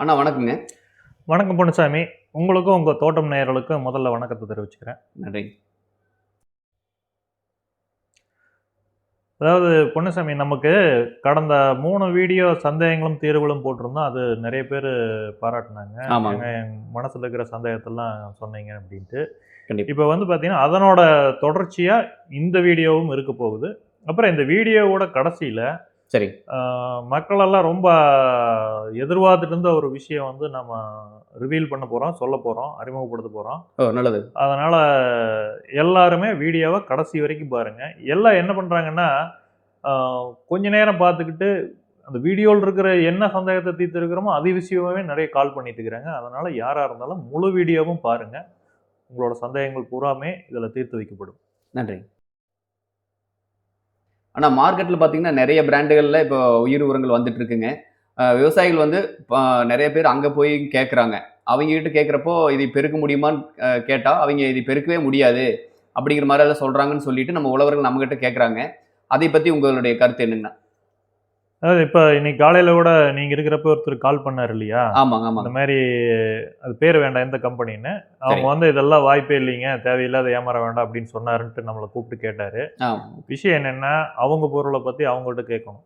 அண்ணா வணக்கங்க வணக்கம் பொன்னுசாமி உங்களுக்கும் உங்கள் தோட்டம் நேயர்களுக்கும் முதல்ல வணக்கத்தை தெரிவிச்சுக்கிறேன். நன்றி. அதாவது பொன்னுசாமி நமக்கு கடந்த மூணு வீடியோ சந்தேகங்களும் தீர்வுகளும் போட்டிருந்தோம். அது நிறைய பேர் பாராட்டினாங்க. என் மனசில் இருக்கிற சந்தேகத்தெல்லாம் சொன்னீங்க அப்படின்ட்டு. இப்போ வந்து பார்த்தீங்கன்னா அதனோட தொடர்ச்சியாக இந்த வீடியோவும் இருக்க போகுது. அப்புறம் இந்த வீடியோவோட கடைசியில் சரி. மக்கள் எல்லாம் ரொம்ப எதிர்பார்த்துட்டு இருந்த ஒரு விஷயம் வந்து நம்ம ரிவீல் பண்ண போகிறோம் சொல்ல போகிறோம் அறிமுகப்படுத்த போகிறோம் ஓ நல்லது. அதனால் எல்லாருமே வீடியோவை கடைசி வரைக்கும் பாருங்கள் எல்லாம் என்ன பண்ணுறாங்கன்னா கொஞ்ச நேரம் பார்த்துக்கிட்டு அந்த வீடியோவில் இருக்கிற என்ன சந்தேகத்தை தீர்த்துருக்கிறோமோ அது விஷயமாவே நிறைய கால் பண்ணிட்டு இருக்கிறாங்க. அதனால் யாராக இருந்தாலும் முழு வீடியோவும் பாருங்கள் உங்களோட சந்தேகங்கள் பூராமே இதில் தீர்த்து வைக்கப்படும். நன்றி. அண்ணா மார்க்கெட்டில் பார்த்தீங்கன்னா நிறைய பிராண்டுகளில் இப்போ உயிர் உரங்கள் வந்துட்டு இருக்குங்க விவசாயிகள் வந்து நிறைய பேர் அங்கே போய் கேட்குறாங்க அவங்ககிட்ட கேட்குறப்போ இதை பெருக்க முடியுமான்னு கேட்டால் அவங்க இதை பெருக்கவே முடியாது அப்படிங்கிற மாதிரி எல்லாம் சொல்கிறாங்கன்னு சொல்லிட்டு நம்ம உழவர்கள் நம்மக்கிட்ட கேட்குறாங்க அதை பற்றி உங்களுடைய கருத்து என்னங்கண்ணா? அதாவது இப்போ இன்னைக்கு காலையில் கூட நீங்கள் இருக்கிறப்ப ஒருத்தர் கால் பண்ணார் இல்லையா? ஆமாங்க இந்த ஆமாங்க மாதிரி அது பேர் வேண்டாம் எந்த கம்பெனின்னு அவங்க வந்து இதெல்லாம் வாய்ப்பே இல்லைங்க தேவையில்லாத ஏமாற வேண்டாம் அப்படின்னு சொன்னாருன்ட்டு நம்மளை கூப்பிட்டு கேட்டார். விஷயம் என்னென்னா அவங்க பொருளை பற்றி அவங்கள்ட்ட கேட்கணும்.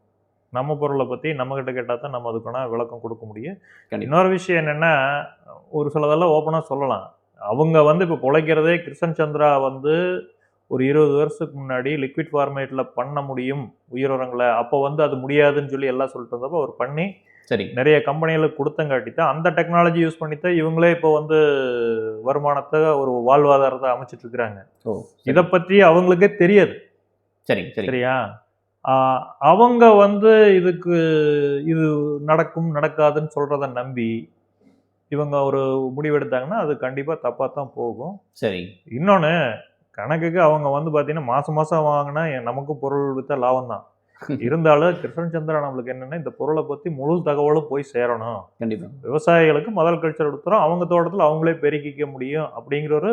நம்ம பொருளை பற்றி நம்மக்கிட்ட கேட்டால் தான் நம்ம அதுக்கான விளக்கம் கொடுக்க முடியும். இன்னொரு விஷயம் என்னென்னா ஒரு சிலதெல்லாம் ஓப்பனாக சொல்லலாம். அவங்க வந்து இப்போ பிழைக்கிறதே கிருஷ்ணன் சந்திரா வந்து ஒரு இருபது வருஷத்துக்கு முன்னாடி லிக்விட் ஃபார்மேட்டில் பண்ண முடியும் உயிரினங்களை அப்போ வந்து அது முடியாதுன்னு சொல்லி எல்லாம் சொல்லிட்டு இருந்தப்போ அவர் பண்ணி சரி. நிறைய கம்பெனிகளுக்கு கொடுத்தங்காட்டி தான் அந்த டெக்னாலஜி யூஸ் பண்ணி தான் இவங்களே இப்போ வந்து வருமானத்தை ஒரு வாழ்வாதாரத்தை அமைச்சிட்டு இருக்கிறாங்க. இதை பற்றி அவங்களுக்கே தெரியாது. சரி சரி. சரியா? அவங்க வந்து இதுக்கு இது நடக்கும் நடக்காதுன்னு சொல்றத நம்பி இவங்க ஒரு முடிவெடுத்தாங்கன்னா அது கண்டிப்பா தப்பா தான் போகும். சரி. இன்னொன்று கணக்குக்கு அவங்க வந்து பார்த்தீங்கன்னா மாசம் மாசம் வாங்கினா நமக்கும் பொருள் வித்த லாபம் தான். இருந்தாலும் கிருஷ்ணன் சந்திரா நம்மளுக்கு என்னன்னா இந்த பொருளை பத்தி முழு தகவலும் போய் சேரணும். கண்டிப்பாக விவசாயிகளுக்கு முதல் கல்ச்சர் எடுத்துறோம் அவங்க தோட்டத்தில் அவங்களே பெருக்கிக்க முடியும் அப்படிங்கிற ஒரு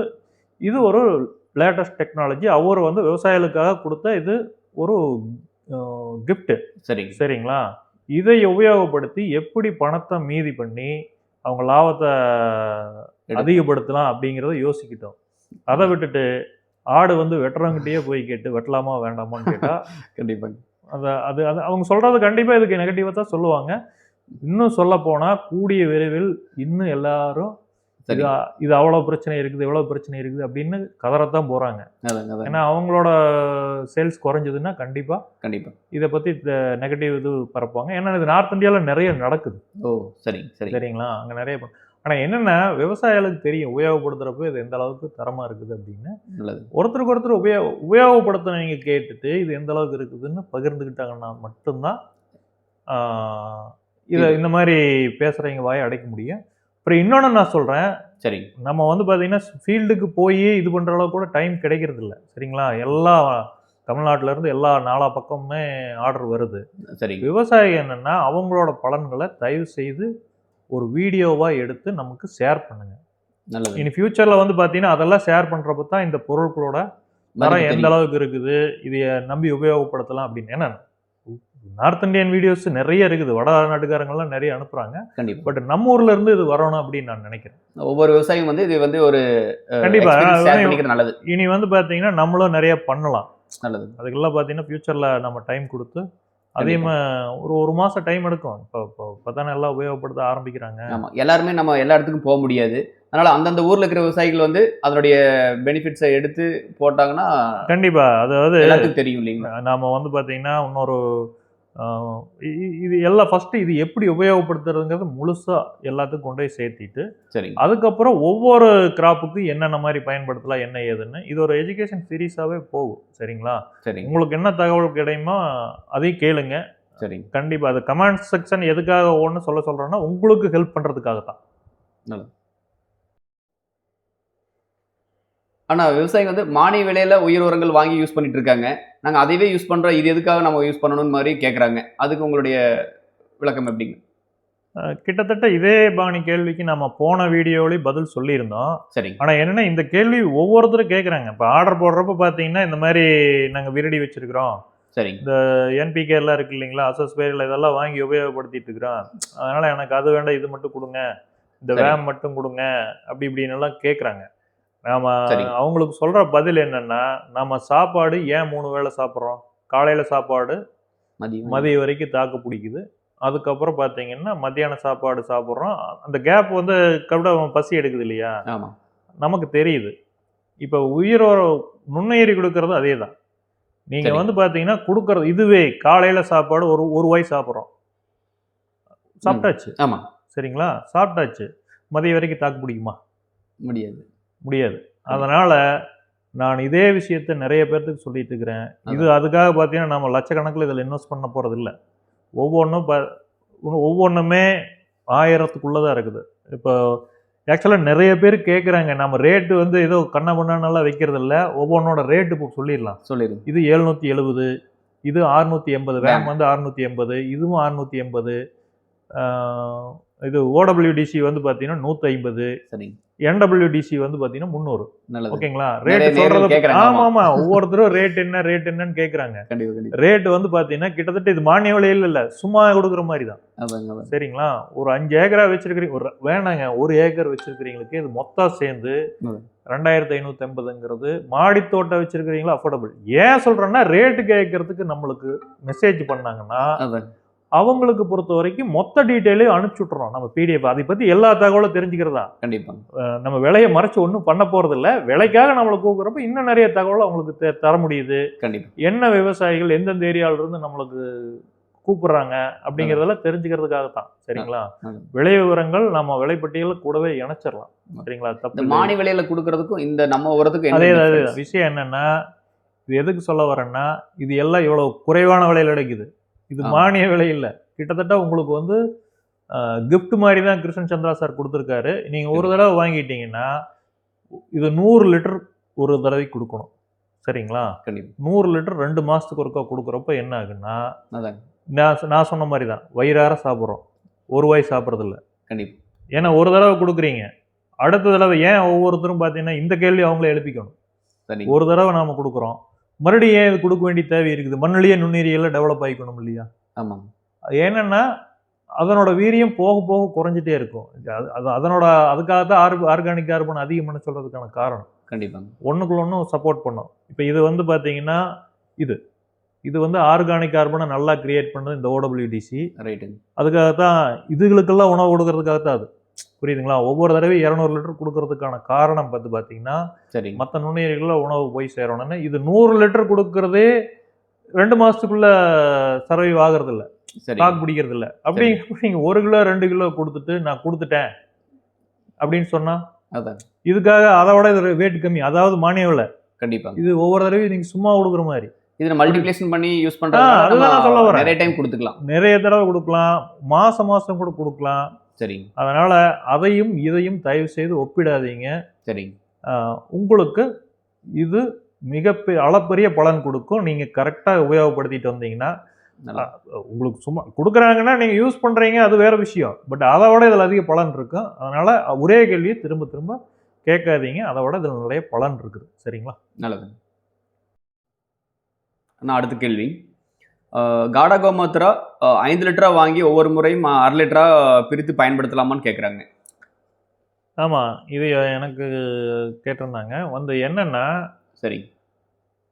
இது ஒரு லேட்டஸ்ட் டெக்னாலஜி அவர் வந்து விவசாயிகளுக்காக கொடுத்த இது ஒரு gift. சரி சரிங்களா? இதை உபயோகப்படுத்தி எப்படி பணத்தை மீதி பண்ணி அவங்க லாபத்தை அதிகப்படுத்தலாம் அப்படிங்கிறத யோசிக்கிட்டோம். அதை விட்டுட்டு ஆடு வந்து வெட்டுறவங்கிட்டயே போய் கேட்டு வெட்டலாமா வேண்டாமான்னு கேட்டா கண்டிப்பாங்க அதை அது அது அவங்க சொல்றது கண்டிப்பா இதுக்கு நெகட்டிவா தான் சொல்லுவாங்க. இன்னும் சொல்ல போனா கூடிய விரைவில் இன்னும் எல்லாரும் இது இது அவ்வளோ பிரச்சனை இருக்குது இவ்வளோ பிரச்சனை இருக்குது அப்படின்னு கதறத்தான் அதாங்க ஏன்னா அவங்களோட சேல்ஸ் குறைஞ்சதுன்னா கண்டிப்பா கண்டிப்பாக இதை பத்தி நெகட்டிவ் இது பரப்புவாங்க. ஏன்னா இது நார்த் இந்தியால நிறைய நடக்குது. ஓ சரி சரி. சரிங்களா? அங்க நிறைய ப- ஆனா என்னன்னா விவசாயிகளுக்கு தெரியும் உபயோகப்படுத்துறப்ப இது எந்த அளவுக்கு தரமா இருக்குது அப்படின்னு. நல்லது. ஒருத்தருக்கு ஒருத்தர் உபயோக உபயோகப்படுத்தினவங்க கேட்டுட்டு இது எந்த அளவுக்கு இருக்குதுன்னு பகிர்ந்துக்கிட்டாங்கன்னா மட்டும்தான் இதை இந்த மாதிரி பேசுறவங்க வாயை அடைக்க முடியும். அப்புறம் இன்னொன்று நான் சொல்றேன். சரி நம்ம வந்து பார்த்தீங்கன்னா ஃபீல்டுக்கு போய் இது பண்ணுற அளவுக்கு கூட டைம் கிடைக்கிறது இல்ல சரிங்களா? எல்லா தமிழ்நாட்டுல இருந்து எல்லா நாலா பக்கமுமே ஆர்டர் வருது. சரி விவசாயி என்னன்னா அவங்களோட பலன்களை தயவு செய்து ஒரு வீடியோவா எடுத்து நமக்கு ஷேர் பண்ணுங்க. நல்லது. இனி ஃபியூச்சர்ல வந்து பார்த்தீங்கன்னா அதெல்லாம் ஷேர் பண்றப்ப தான் இந்த பொருட்களோட தரம் எந்த. அளவுக்கு இருக்குது இதைய நம்பி உபயோகப்படுத்தலாம் அப்படின்னு. ஏன்னா நார்த் இந்தியன் வீடியோஸ் நிறைய இருக்குது. வட நாட்டுக்காரங்கெல்லாம் நிறைய அனுப்புறாங்க. கண்டிப்பா. பட் நம்ம ஊர்ல இருந்து இது வரணும் அப்படின்னு நான் நினைக்கிறேன். ஒவ்வொரு விவசாயியும் வந்து இது வந்து ஒரு கண்டிப்பா. நல்லது. இனி வந்து பார்த்தீங்கன்னா நம்மளும் நிறைய பண்ணலாம். நல்லது. அதுக்கெல்லாம் பார்த்தீங்கன்னா ஃபியூச்சர்ல நம்ம டைம் கொடுத்து அதையுமே ஒரு ஒரு மாசம் டைம் எடுக்கும். இப்போ இப்போ இப்போதானே எல்லாம் உபயோகப்படுத்த ஆரம்பிக்கிறாங்க. ஆமா. எல்லாருமே நம்ம எல்லா இடத்துக்கும் போக முடியாது. அதனால அந்தந்த ஊர்ல இருக்கிற விவசாயிகள் வந்து அதனுடைய பெனிஃபிட்ஸை எடுத்து போட்டாங்கன்னா கண்டிப்பா. அதாவது எல்லாத்துக்கும் தெரியும் இல்லைங்களா? நாம வந்து பார்த்தீங்கன்னா இன்னொரு இது எல்லாம் ஃபர்ஸ்ட் இது எப்படி உபயோகப்படுத்துறதுங்கிறது முழுசா எல்லாத்துக்கும் கொண்டு போய் சேர்த்திட்டு சரி அதுக்கப்புறம் ஒவ்வொரு கிராப்புக்கு என்னென்ன மாதிரி பயன்படுத்தலாம் என்ன ஏதுன்னு இது ஒரு எஜுகேஷன் சீரீஸாவே போகும் சரிங்களா? சரி உங்களுக்கு என்ன தகவல் கிடைக்குமோ அதையும் கேளுங்க. சரி கண்டிப்பா அது கமெண்ட் செக்ஷன் எதுக்காக ஒன்று சொல்ல சொல்றேன்னா உங்களுக்கு ஹெல்ப் பண்றதுக்காக தான் ஆனா விவசாயிங்க வந்து மானிய விலையில உயிர் உரங்கள் வாங்கி யூஸ் பண்ணிட்டு இருக்காங்க. நாங்க அதையவே யூஸ் பண்றோம். இது எதுக்காக நம்ம யூஸ் பண்ணணும் மாதிரி கேக்குறாங்க. அதுக்கு உங்களுடைய விளக்கம் எப்படிங்க? கிட்டத்தட்ட இதே பாணி கேள்விக்கு நம்ம போன வீடியோவிலேயே பதில் சொல்லியிருந்தோம். சரி ஆனா என்னன்னா இந்த கேள்வி ஒவ்வொருத்தரும் கேட்குறாங்க இப்போ ஆர்டர் போடுறப்ப பார்த்தீங்கன்னா இந்த மாதிரி நாங்க விரடி வச்சிருக்கிறோம். சரிங்க. என்பிகே எல்லாம் இருக்கு இல்லைங்களா? அசஸ்பேரில் இதெல்லாம் வாங்கி உபயோகப்படுத்திட்டு இருக்கிறோம். அதனால எனக்கு அது வேண்டாம் இது மட்டும் கொடுங்க. இந்த சரி. வேம் மட்டும் கொடுங்க. அப்படி இப்படின்னு எல்லாம் கேட்குறாங்க நாம. அவங்களுக்கு சொல்ற பதில் என்னன்னா நம்ம சாப்பாடு ஏன் மூணு வேளை சாப்பிட்றோம்? காலையில சாப்பாடு மதியம் மதியம் வரைக்கும். தாக்கு பிடிக்குது. அதுக்கப்புறம் பார்த்தீங்கன்னா மத்தியான சாப்பாடு சாப்பிட்றோம். அந்த கேப் வந்து கவிட பசி எடுக்குது இல்லையா? நமக்கு தெரியுது. இப்போ உயிரோட நுண்ணுயிரி கொடுக்கறது அதே தான் நீங்கள். வந்து பார்த்தீங்கன்னா கொடுக்கறது இதுவே. காலையில் சாப்பாடு ஒரு ஒரு வாய் சாப்பிட்றோம். சாப்பிட்டாச்சு. ஆமா. சரிங்களா? சாப்பிட்டாச்சு. மதியம் வரைக்கும் தாக்கு பிடிக்குமா? முடியாது. முடியாது. அதனால நான் இதே விஷயத்த நிறைய பேர்த்துக்கு சொல்லிட்டு இருக்கிறேன். இது அதுக்காக பார்த்தீங்கன்னா நம்ம லட்சக்கணக்கில் இதில் இன்வெஸ்ட் பண்ண போகிறது இல்லை ஒவ்வொன்றும் ப ஒவ்வொன்றுமே ஆயிரத்துக்குள்ளே தான் இருக்குது. இப்போ ஆக்சுவலாக நிறைய பேர் கேட்குறாங்க நம்ம ரேட்டு வந்து ஏதோ கண்ண பண்ணானெல்லாம் வைக்கிறது இல்லை ஒவ்வொன்றோட ரேட்டு இப்போ சொல்லிடலாம். சொல்லிடுங்க. இது எழுநூற்றி எழுபது இது அறுநூற்றி எண்பது ரேம் வந்து அறுநூற்றி எண்பது இதுவும் அறுநூற்றி எண்பது இது ஓடபிள்யூடிசி வந்து பார்த்தீங்கன்னா நூற்றி ஐம்பது சரிங்க என்டபிள்யூடிசி வந்து பார்த்தீங்கன்னா முந்நூறு. ஓகேங்களா? ரேட் சொல்றது ஆமா. ஆமா. ஒவ்வொருத்தரும் ரேட் என்ன ரேட் என்னன்னு கண்டிப்பா ரேட் வந்து பாத்தீங்கன்னா கிட்டத்தட்ட இது மானிய விலையில இல்ல சும்மா கொடுக்குற மாதிரி தான். சரிங்களா? ஒரு அஞ்சு ஏக்கரா வச்சிருக்கிறீங்க ஒரு வேணாங்க ஒரு ஏக்கர் வச்சிருக்கிறீங்களுக்கு இது மொத்தம் சேர்ந்து. ரெண்டாயிரத்தி ஐநூத்தி ஐம்பதுங்கிறது மாடி தோட்டம் வச்சிருக்கிறீங்களா? அஃபோர்டபுள் ஏன் சொல்றேன்னா ரேட்டு கேட்கறதுக்கு நம்மளுக்கு மெசேஜ் பண்ணாங்கன்னா அவங்களுக்கு பொறுத்த வரைக்கும் மொத்த டீட்டெயிலையும் அனுப்பிச்சு விட்டுறோம் நம்ம பிடிஎஃப் அதை பத்தி எல்லா தகவலும் தெரிஞ்சுக்கிறதா? கண்டிப்பாங்க அஹ் நம்ம விலையை மறைச்சு ஒன்றும் பண்ண போறதில்ல. விலைக்காக நம்மளை கூக்குறப்ப இன்னும் நிறைய தகவல் அவங்களுக்கு தர முடியுது. கண்டிப்பா. என்ன விவசாயிகள் எந்தெந்த ஏரியால இருந்து நம்மளுக்கு கூப்பிடுறாங்க அப்படிங்கிறதெல்லாம் தெரிஞ்சுக்கிறதுக்காக தான் சரிங்களா. விலை விவரங்கள் நம்ம விலைப்பட்டியல கூடவே இணைச்சிடலாம். சரிங்களா? தப்பு மானி விலையில கொடுக்கறதுக்கும் இந்த நம்ம உரத்துக்கும் என்ன அதே. விஷயம் என்னன்னா இது எதுக்கு சொல்ல வரேன்னா இது எல்லாம் இவ்வளவு குறைவான விலையில கிடைக்குது. இது. மானிய விலை இல்லை. கிட்டத்தட்ட உங்களுக்கு வந்து gift மாதிரி தான் கிருஷ்ணன் சந்திரா சார் கொடுத்துருக்காரு. நீங்க ஒரு தடவை வாங்கிட்டீங்கன்னா இது நூறு லிட்டர் ஒரு தடவைக்கு கொடுக்கணும். சரிங்களா? நூறு லிட்டர் ரெண்டு மாசத்துக்கு ஒருக்கா கொடுக்குறப்ப என்ன ஆகுன்னா நான் நான் சொன்ன மாதிரி தான். வயிறார சாப்பிட்றோம். ஒரு வாய் சாப்பிட்றதில்ல. கண்டிப்பா. ஏன்னா ஒரு தடவை கொடுக்குறீங்க. அடுத்த தடவை ஏன் ஒவ்வொருத்தரும் பார்த்தீங்கன்னா இந்த கேள்வி அவங்களே எழுப்பிக்கணும். ஒரு தடவை நாம கொடுக்குறோம். மறுபடியும் ஏன் இது கொடுக்க வேண்டிய தேவை இருக்குது? மண்ணிலேயே நுண்ணுயிரியெல்லாம் டெவலப் ஆகிக்கணும் இல்லையா? அது என்னன்னா அதனோட வீரியம் போக போக குறைஞ்சிட்டே இருக்கும். அது அது அதனோட அதுக்காக தான் ஆர் ஆர்கானிக் கார்பன் அதிகம்னு சொல்றதுக்கான காரணம். கண்டிப்பாங்க ஒன்றுக்குள்ள ஒன்றும் சப்போர்ட் பண்ணும். இப்போ இது வந்து பார்த்தீங்கன்னா இது. இது வந்து ஆர்கானிக் கார்பனை நல்லா கிரியேட் பண்ணது இந்த ஓடபிள்யூடிசி ரைட்டுங்க அதுக்காக தான் இதுகளுக்கெல்லாம் உணவு கொடுக்கறதுக்காக தான் அது. புரியுதுங்களா? ஒவ்வொரு தடவையும் இரநூறு லிட்டர் கொடுக்கறதுக்கான காரணம் பார்த்து பார்த்தீங்கன்னா சரிங்க. மற்ற நுண்ணுயிரிகளில் உணவு போய் சேரணும்னு இது நூறு லிட்டர் கொடுக்கறதே ரெண்டு மாசத்துக்குள்ள சர்வைவ் ஆகிறது இல்ல சரி ஸ்டாக் பிடிக்கிறது இல்ல அப்படிங்கிறப்ப நீங்க ஒரு கிலோ ரெண்டு கிலோ கொடுத்துட்டு நான் கொடுத்துட்டேன் அப்படின்னு சொன்னா அதான். இதுக்காக அதை விட இது வெயிட் கம்மி. அதாவது மானிய விலை. கண்டிப்பாங்க இது ஒவ்வொரு தடவையும் நீங்க சும்மா கொடுக்குற மாதிரி. இதுல மல்டிப்ளேஷன் பண்ணி யூஸ் அதுதான் நான் சொல்ல வரேன். நிறைய டைம் கொடுத்துக்கலாம். நிறைய தடவை கொடுக்கலாம். மாசம் மாசம் கூட கொடுக்கலாம். சரிங்க. அதனால அதையும் இதையும் தயவு செய்து ஒப்பிடாதீங்க. சரிங்க. உங்களுக்கு இது மிக அளப்பரிய பலன் கொடுக்கும். நீங்க கரெக்டா உபயோகப்படுத்திட்டு வந்தீங்கன்னா உங்களுக்கு சும்மா கொடுக்குறாங்கன்னா நீங்க யூஸ் பண்றீங்க அது வேற விஷயம். பட் அதை விட இதில் அதிக பலன் இருக்கும் அதனால ஒரே கேள்வியை திரும்ப திரும்ப கேட்காதீங்க. அதை விட இதில் நிறைய பலன் இருக்குது. சரிங்களா? நல்லது நான் அடுத்த கேள்வி. காடா கோமாத்ரா அஹ், ஐந்து லிட்டரா வாங்கி ஒவ்வொரு முறையும் அரை லிட்டரா பிரித்து பயன்படுத்தலாமான்னு கேட்குறாங்க ஆமா இது எனக்கு கேட்டிருந்தாங்க. வந்து என்னன்னா சரி.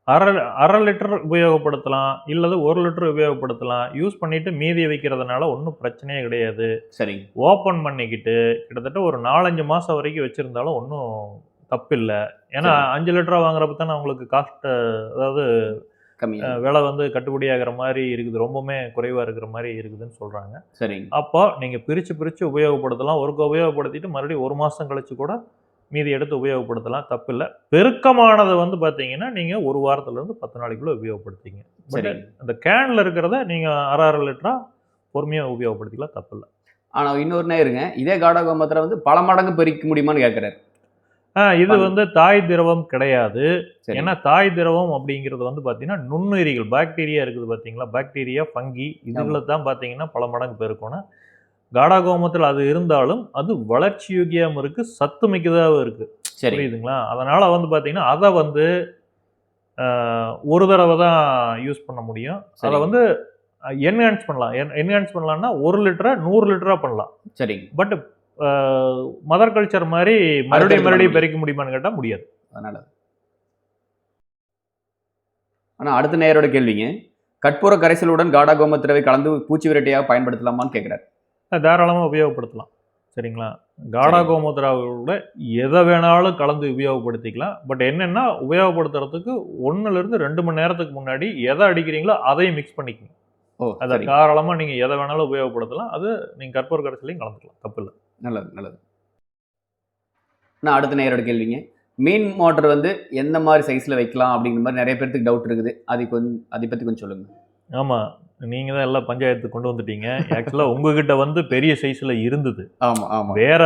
அரை அரை லிட்டர் உபயோகப்படுத்தலாம் இல்லது ஒரு லிட்டர் உபயோகப்படுத்தலாம். யூஸ் பண்ணிட்டு மீதியை வைக்கிறதுனால ஒன்றும் பிரச்சனையே கிடையாது. சரிங்க ஓப்பன் பண்ணிக்கிட்டு கிட்டத்தட்ட ஒரு நாலஞ்சு மாதம் வரைக்கும் வச்சுருந்தாலும் ஒன்றும் தப்பு இல்லை ஏன்னா சரி. அஞ்சு லிட்டரா வாங்குறப்ப தானே உங்களுக்கு காஸ்ட் அதாவது விலை வந்து கட்டுப்படியாகிற மாதிரி இருக்குது. ரொம்பவுமே குறைவாக இருக்கிற மாதிரி இருக்குதுன்னு சொல்கிறாங்க சரிங்க. அப்போ நீங்கள் பிரித்து பிரித்து உபயோகப்படுத்தலாம். ஒருக்க உபயோகப்படுத்திட்டு மறுபடியும் ஒரு மாதம் கழிச்சு கூட மீதி எடுத்து உபயோகப்படுத்தலாம். தப்பு இல்லை பெருக்கமானதை வந்து பார்த்தீங்கன்னா நீங்கள் ஒரு வாரத்துலேருந்து பத்து நாளைக்குள்ள உபயோகப்படுத்திங்க. பட் சரிங்க. அந்த கேனில் இருக்கிறத நீங்கள் அரை அரை லிட்டராக பொறுமையாக உபயோகப்படுத்திக்கலாம். தப்பு இல்லை ஆனா இன்னொரு நேருங்க இதே காடா கோமாத்ரா வந்து பல மடங்கு பெருக்க முடியுமான்னு கேட்குறாரு இது. வந்து தாய் திரவம் கிடையாது. சரி. ஏன்னா தாய் திரவம் அப்படிங்கிறது வந்து பார்த்தீங்கன்னா நுண்ணுயிரிகள் பாக்டீரியா இருக்குது பார்த்தீங்களா பாக்டீரியா ஃபங்கி இதுகளை தான் பார்த்தீங்கன்னா பல மடங்கு பெருக்கணும் காடாகோமத்தில் அது இருந்தாலும் அது வளர்ச்சி யோகியாகவும் இருக்கு சத்து மிக்கதாகவும் இருக்கு. சரி. புரியுதுங்களா? அதனால வந்து பார்த்தீங்கன்னா அதை வந்து ஒரு தடவை தான் யூஸ் பண்ண முடியும். அதை சரி. வந்து என்ஹான்ஸ் பண்ணலாம். என்ஹான்ஸ் பண்ணலாம்னா ஒரு லிட்டரா நூறு லிட்டரா பண்ணலாம். சரிங்க. பட் மதர் கல்ச்சர் மாதிரி மறுபடியும் மறுபடியும் பெருக்க முடியுமான்னு கேட்டால் முடியாது. அதனால ஆனா அடுத்த நேயரோட கேள்விங்க. கற்பூர கரைசலுடன் காடா கோமத்திரவை கலந்து பூச்சி விரட்டியாக பயன்படுத்தலாமான்னு கேட்குறாரு தாராளமாக உபயோகப்படுத்தலாம். சரிங்களா? காடா சரி. கோமூத்திராவோட எதை வேணாலும் கலந்து உபயோகப்படுத்திக்கலாம். பட் என்னன்னா உபயோகப்படுத்துறதுக்கு ஒண்ணுல இருந்து ரெண்டு மணி நேரத்துக்கு முன்னாடி எதை அடிக்கிறீங்களோ அதையும் மிக்ஸ் பண்ணிக்கங்க ஓ அதை தாராளமாக நீங்கள் எதை வேணாலும் உபயோகப்படுத்தலாம். அது நீங்கள் கற்பூர கரைசலையும் கலந்துக்கலாம். தப்பு இல்லை. நல்லது நல்லது. நான் அடுத்த நேயரோட கேள்விங்க. மீன் மோட்டர் வந்து எந்த மாதிரி சைஸில் வைக்கலாம் அப்படிங்கிற மாதிரி நிறைய பேர்த்துக்கு டவுட் இருக்குது. அது கொஞ்சம் அதை பற்றி கொஞ்சம் சொல்லுங்க. ஆமாம் நீங்கள் தான் எல்லாம் பஞ்சாயத்து கொண்டு வந்துட்டீங்க. ஆக்சுவலாக உங்ககிட்ட வந்து பெரிய சைஸில் இருந்தது. ஆமாம் ஆமாம் வேற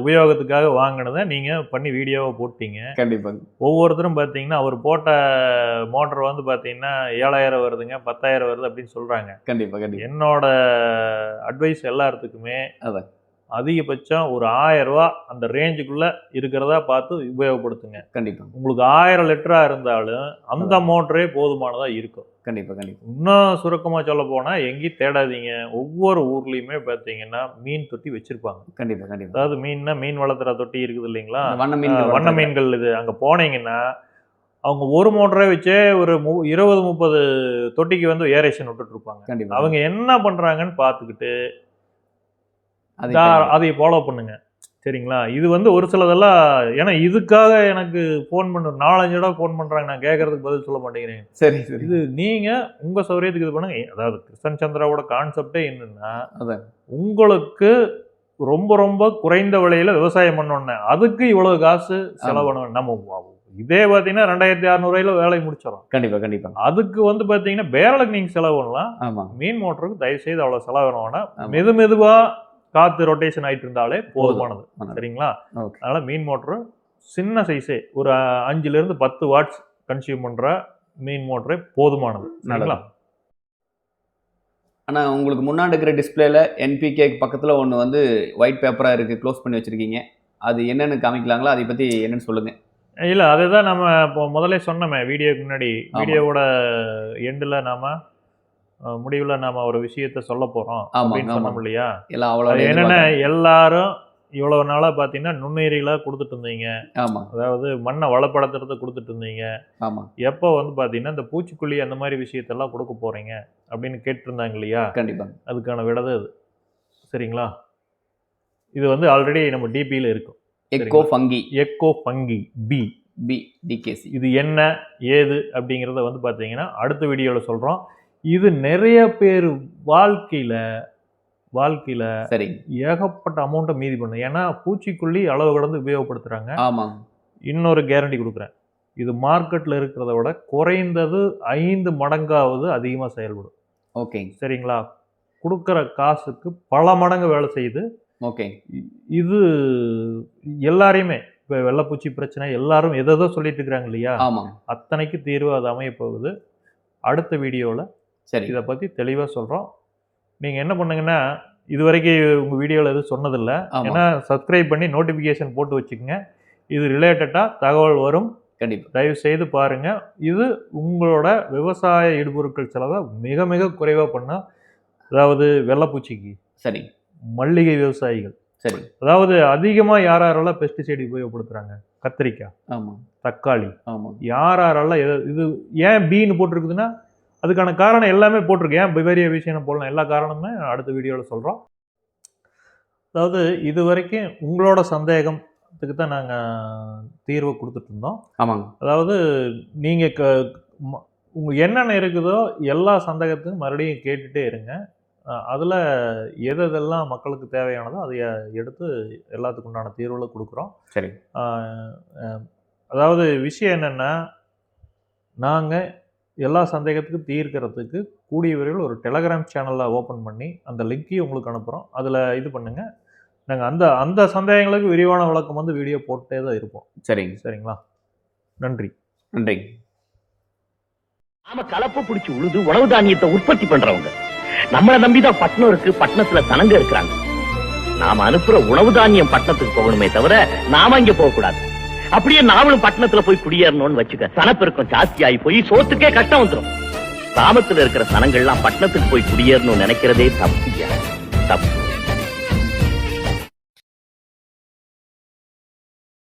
உபயோகத்துக்காக வாங்கினதை நீங்கள் பண்ணி வீடியோவை போட்டீங்க. கண்டிப்பாங்க. ஒவ்வொருத்தரும் பார்த்தீங்கன்னா அவர் போட்ட மோட்டர் வந்து பார்த்தீங்கன்னா ஏழாயிரம் வருதுங்க பத்தாயிரம் வருது அப்படின்னு சொல்கிறாங்க கண்டிப்பாக கண்டிப்பாக என்னோட அட்வைஸ் எல்லாத்துக்குமே அதான். அதிகபட்சம் ஒரு ஆயிரம் ரூபா அந்த ரேஞ்சுக்குள்ள இருக்கிறதா பார்த்து உபயோகப்படுத்துங்க. கண்டிப்பாக உங்களுக்கு ஆயிரம் லிட்டரா இருந்தாலும் அந்த மோட்டரே போதுமானதா இருக்கும். கண்டிப்பாக கண்டிப்பாக இன்னும் சுருக்கமா சொல்ல போனா எங்கேயும் தேடாதீங்க. ஒவ்வொரு ஊர்லயுமே பார்த்தீங்கன்னா மீன் தொட்டி வச்சிருப்பாங்க. கண்டிப்பாக கண்டிப்பாக அதாவது மீன்னா மீன் வளர்த்துற தொட்டி இருக்குது இல்லைங்களா? வண்ண மீன் வண்ண மீன்கள் இது. அங்க போனீங்கன்னா அவங்க ஒரு மோட்டரே வச்சே ஒரு மு இருபது முப்பது தொட்டிக்கு வந்து ஏரேஷன் விட்டுட்டு இருப்பாங்க. கண்டிப்பாக அவங்க என்ன பண்றாங்கன்னு பார்த்துக்கிட்டு அதை ஃபாலோ பண்ணுங்க. சரிங்களா? இது வந்து ஒரு சிலதெல்லாம் ஏன்னா இதுக்காக எனக்கு ஃபோன் பண்ண நாலஞ்சு தடவை ஃபோன் பண்றாங்க. நான் கேட்கறதுக்கு பதில் சொல்ல மாட்டேங்கிறேன். சரி சரி. இது நீங்க உங்க சௌகரியத்துக்கு இது பண்ணுங்க. அதாவது கிருஷ்ணன் சந்திராவோட கான்செப்டே என்னன்னா அதான். உங்களுக்கு ரொம்ப ரொம்ப குறைந்த விலையில விவசாயம் பண்ணோன்னே அதுக்கு இவ்வளவு காசு செலவணும் நம்ம இதே பார்த்தீங்கன்னா ரெண்டாயிரத்தி அறநூறுவாயில வேலையை முடிச்சிடறோம். கண்டிப்பாக கண்டிப்பாக அதுக்கு வந்து பார்த்தீங்கன்னா பேரலுக்கு நீங்க செலவு பண்ணலாம். மீன் மோட்டருக்கு தயவு செய்து அவ்வளவு செலவு வேணும். மெது மெதுவா காத்து ரொட்டேஷன் ஆயிட்டு இருந்தாலே போதுமானது. போதும். சரிங்களா? அதனால மீன் மோட்டர் சின்ன சைஸே ஒரு அஹ், அஞ்சுல இருந்து பத்து வாட்ஸ் கன்சியூம் பண்ற மீன் மோட்டரே போதுமானது. சரிங்களா? ஆனால் உங்களுக்கு முன்னாடி இருக்கிற டிஸ்பிளேல என்பிகே பக்கத்தில் ஒன்று வந்து ஒயிட் பேப்பராக இருக்குது க்ளோஸ் பண்ணி வச்சுருக்கீங்க. அது என்னென்னு காமிக்கலாங்களா? அதை பற்றி என்னன்னு சொல்லுங்கள் இல்ல அதுதான் நம்ம இப்போ முதல்ல சொன்னோமே வீடியோக்கு முன்னாடி. வீடியோவோட எண்டில் நாம முடிவுல நாம ஒரு விஷயத்த சொல்ல போறோம் ஆமாங்க, அப்படின்னு சொன்னோம். இல்லையா? எல்லாம் அவ்வளோ என்னன்னா எல்லாரும் இவ்வளவு நாளா பாத்தீங்கன்னா நுண்ணுயிரிகளா கொடுத்துட்டு இருந்தீங்க. ஆமாம் அதாவது மண்ணை வளப்படுத்துறத கொடுத்துட்டு இருந்தீங்க. ஆமாம் எப்போ வந்து பார்த்தீங்கன்னா இந்த பூச்சிக்கொல்லி அந்த மாதிரி விஷயத்தெல்லாம் கொடுக்க போறீங்க அப்படின்னு கேட்டிருந்தாங்க இல்லையா? கண்டிப்பாக அதுக்கான விடது அது. சரிங்களா? இது வந்து ஆல்ரெடி நம்ம டிபியில் இருக்கும். Echo funky echo funky B B TKC இது என்ன ஏது அப்படிங்கிறத வந்து பார்த்தீங்கன்னா அடுத்த வீடியோவில் சொல்கிறோம் இது நிறைய பேர் வாழ்க்கையில் வாழ்க்கையில் சரி. ஏகப்பட்ட அமௌண்ட்டை மீதி பண்ணும் ஏன்னா பூச்சிக்கொல்லி அளவு கடந்து உபயோகப்படுத்துகிறாங்க ஆமாங்க இன்னொரு கேரண்டி கொடுக்குறேன். இது மார்க்கெட்டில் இருக்கிறத விட குறைந்தது ஐந்து மடங்காவது அதிகமாக செயல்படும். ஓகே. சரிங்களா? கொடுக்குற காசுக்கு பல மடங்கு வேலை செய்யுது. ஓகே. இது எல்லாரையுமே இப்போ வெள்ளைப்பூச்சி பிரச்சனை எல்லாரும் எதோ சொல்லிட்டு இருக்கிறாங்க இல்லையா? ஆமாம் அத்தனைக்கு தீர்வு அது அமைய போகுது. அடுத்த வீடியோவில் சரி. இதை பற்றி தெளிவாக சொல்கிறோம் நீங்கள் என்ன பண்ணுங்கன்னா இது வரைக்கும் உங்கள் வீடியோவில் எதுவும் சொன்னதில்லை. ஏன்னா சப்ஸ்கிரைப் பண்ணி நோட்டிஃபிகேஷன் போட்டு வச்சுக்கோங்க. இது ரிலேட்டடாக தகவல் வரும். கண்டிப்பாக தயவு செய்து பாருங்க. இது உங்களோட விவசாய இடுபொருட்கள் செலவை மிக மிக குறைவாக பண்ணும் அதாவது வெள்ளைப்பூச்சிக்கு சரி. மல்லிகை விவசாயிகள். சரி. அதாவது அதிகமாக யார் யாரெல்லாம் பெஸ்டிசைடு உபயோகப்படுத்துகிறாங்க கத்திரிக்காய் ஆமாம் தக்காளி. ஆமாம் யார் யாரெல்லாம் இது ஏன் பீன்னு போட்டிருக்குதுன்னா அதுக்கான காரணம் எல்லாமே போட்டிருக்கு. ஏன்? பெரிய விஷயம் போடலாம் எல்லா காரணமுமே அடுத்த வீடியோவில் சொல்கிறோம் அதாவது இது வரைக்கும் உங்களோட சந்தேகத்துக்கு தான் நாங்கள் தீர்வை கொடுத்துட்டு இருந்தோம். ஆமாங்க. அதாவது நீங்கள் க உங்களுக்கு என்னென்ன இருக்குதோ எல்லா சந்தேகத்தையும் மறுபடியும் கேட்டுட்டே இருங்க. அதில் எது எதெல்லாம் மக்களுக்கு தேவையானதோ அதை எடுத்து எல்லாத்துக்கு உண்டான தீர்வுகளை கொடுக்குறோம். சரி. அதாவது விஷயம் என்னென்னா நாங்கள் எல்லா சந்தேகத்துக்கும் தீர்க்கறதுக்கு கூடிய விரைவில் ஒரு டெலகிராம் சேனலை ஓப்பன் பண்ணி அந்த லிங்க்கையும் உங்களுக்கு அனுப்புகிறோம் அதில் இது பண்ணுங்கள் நாங்கள் அந்த அந்த சந்தேகங்களுக்கு விரிவான விளக்கம் வந்து வீடியோ போட்டே தான் இருப்போம். சரிங்க. சரிங்களா? நன்றி. நன்றி. நாம கலப்பு பிடிச்சு உழுது உணவு தானியத்தை உற்பத்தி பண்றவங்க. நம்மள நம்பிதான் பட்டணம் இருக்கு பட்டணத்துல சனங்க இருக்கிறாங்க. நாம அனுப்புற உணவு தானியம் பட்டணத்துக்கு போகணுமே தவிர நாம இங்க போக கூடாது அப்படியே நாமளும் பட்டணத்துல போய் குடியேறணும்னு வச்சுக்க. சனப்பெருக்கம் ஜாஸ்தி ஆகி போய் சோத்துக்கே கஷ்டம் வந்துரும். கிராமத்துல இருக்கிற சனங்கள்லாம் பட்டணத்துக்கு போய் குடியேறணும்னு நினைக்கிறதே தப்பு தப்பு.